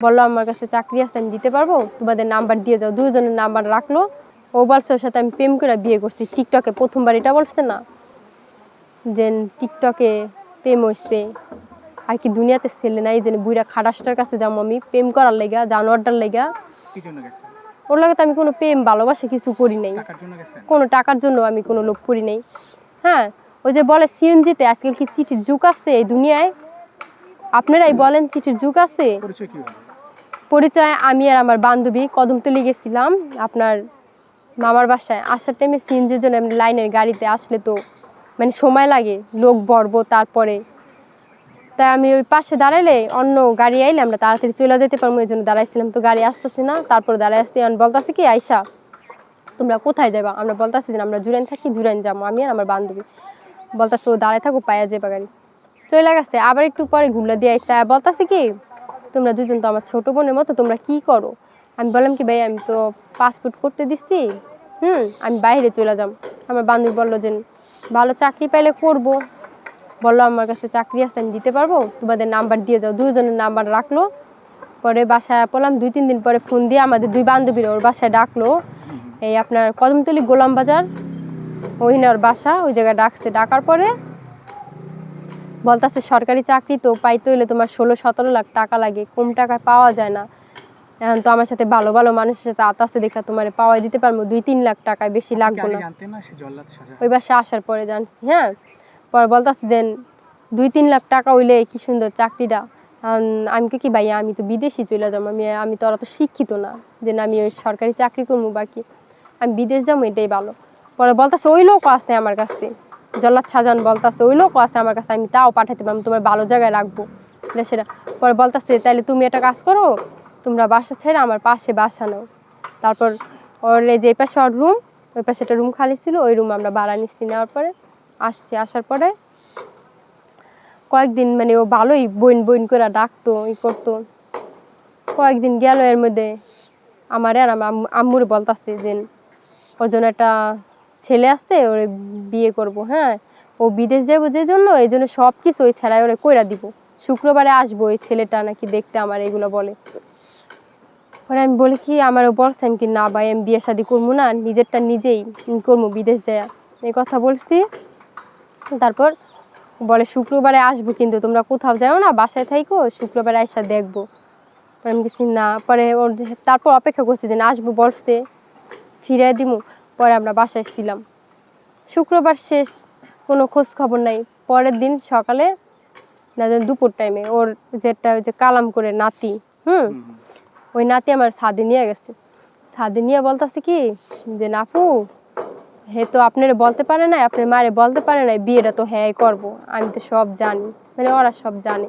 বলল আমার কাছে চাকরি আছে আমি দিতে পারব? তোমাদের নাম্বার দিয়ে যাও। দুজনের নাম্বার রাখল। ও বলছে ওর সাথে আমি প্রেম করে বিয়ে করছি। টিকটকে প্রথমবার এটা বলছে না? যে টিকটকে প্রেম হয়েছে আর কি দুনিয়াতে ছেলে নাই জন্য বুড়া খাটাসটার কাছে যাব আমি। প্রেম করার লেগা জানোয়ারটার লেগা। ওর লাগে তো আমি কোনো প্রেম ভালোবাসা কিছু করি নাই। কোনো টাকার জন্য আমি কোনো লোভ করি নাই। হ্যাঁ ওই যে বলে সিএনজিতে আজকাল কি চিঠির যুগ আছে এই দুনিয়ায়? আপনারাই বলেন চিঠির যুগ আছে? পরিচয় আমি আর আমার বান্ধবী কদমতলি গেছিলাম। আপনার মামার বাসায়। আসার টাইমে সিএনজির জন্য লাইনের গাড়িতে আসলে তো মানে সময় লাগে, লোক বর্ব তারপরে। তাই আমি ওই পাশে দাঁড়াইলে অন্য গাড়ি আইলে আমরা তাড়াতাড়ি চলে যেতে পারব এই জন্য দাঁড়াইছিলাম। তো গাড়ি আসতেছে না, তারপর দাঁড়াই আসতে আমি বলতেছি কি আইসা তোমরা কোথায় যাবা আমরা বলতেছি যে, আমরা জুরাইন থাকি, জুরাইন যাব আমি আর আমার বান্ধবী। বলতেছে, ও দাঁড়ায় থাকো পায়া যাবা গাড়ি। চলে গেছে, আবার একটু পরে ঘুরলে দিয়ে আইসা, বলতেছি কি তোমরা দুজন তো আমার ছোট বোনের মতো, তোমরা কি করো? আমি বললাম কি, ভাই, আমি তো পাসপোর্ট করতে দিচ্ছি হুম, আমি বাইরে চলে যাম। আমার বান্ধবী বলল যে, ভালো চাকরি পাইলে করব। বলল, আমার কাছে চাকরি আছে, আমি দিতে পারব? তোমাদের নাম্বার দিয়ে যাও। দুজনের নাম্বার রাখল। পরে বাসায় পড়লাম, দুই, তিন দিন পরে ফোন দিয়ে আমাদের দুই বান্ধবীরা ওর বাসায় ডাকলো। এই আপনার কদমতলি গোলাম বাজার ওইখানে ওর বাসা, ওই জায়গায় ডাকছে। ডাকার পরে বলতাছে সরকারি চাকরি তো পাইতে হইলে তোমার ষোলো সতেরো লাখ টাকা লাগে কম টাকায় পাওয়া যায় না। এখন তো আমার সাথে ভালো ভালো মানুষের সাথে আতাসে দেখা তোমার পাওয়া দিতে পারব দুই তিন লাখ টাকায় বেশি লাগবে না। ওই বাসে আসার পরে জানছি হ্যাঁ? পরে বলতাছে যে দুই তিন লাখ টাকা হইলে কি সুন্দর চাকরিটা? আমি কি কি ভাইয়া আমি তো বিদেশি চলে যাব আমি আমি তো অত শিক্ষিত না যে আমি ওই সরকারি চাকরি করব বাকি আমি বিদেশ যাব এটাই ভালো। পরে বলতাছে ওই লোক আছে আমার কাছে। জল্লাদ সাজান বলতাছে, ওই লোক আছে আমার কাছে, আমি তাও পাঠাতে পারব তোমার ভালো জায়গায় রাখব। সেটা পরে বলতাছে তাহলে তুমি একটা কাজ করো, তোমরা বাসা ছেড়ে আমার পাশে বাসা নাও। তারপর ওর যে পাশে ওর রুম, ওই পাশে একটা রুম খালি ছিল, ওই রুম আমরা ভাড়া নিচ্ছি নেওয়ার পরে। আসছি, আসার পরে কয়েকদিন মানে ও ভালোই বইন বইন করে ডাকতো, ই করতো। কয়েকদিন গেল এর মধ্যে, আমার আর আমার আম্মু- আম্মুরে বলতাছে যে, ওর জন্য একটা ছেলে আসছে ওরে বিয়ে করব হ্যাঁ? ও বিদেশ যাব যে জন্য, এই জন্য সব কিছু ওই ছেড়াই ওরে কইরা দিব। শুক্রবারে আসব ওই ছেলেটা নাকি দেখতে আমার এগুলো বলে। পরে আমি বলি কি, আমার বলছে আমি কি, না ভাই, আমি বিয়ে শাদি করব না, নিজেরটা নিজেই করব বিদেশ যায়। এই কথা বলছি। তারপর বলে, শুক্রবারে আসব কিন্তু, তোমরা কোথাও যাও না, বাসায় থাইকো, শুক্রবারে আসা দেখব। আমি কিছু না। পরে ওর তারপর অপেক্ষা করছি যে, না, আসব বলছে ফিরে দিমু। পরে আমরা বাসায় ছিলাম। শুক্রবার শেষ কোনো খোঁজ খবর নাই। পরের দিন সকালে না দুপুর টাইমে ওর যেটা ওই যে কালাম করে নাতি হুম। ওই নাতি আমার ছাদে নিয়ে গেছে। ছাদে নিয়ে বলতেছে কি যে নাপু হে তো আপনারা বলতে পারে না আপনার মায়ের বলতে পারে না বিয়েটা তো হ্যাঁ করব আমি তো সব জানি। মানে ওরা সব জানে।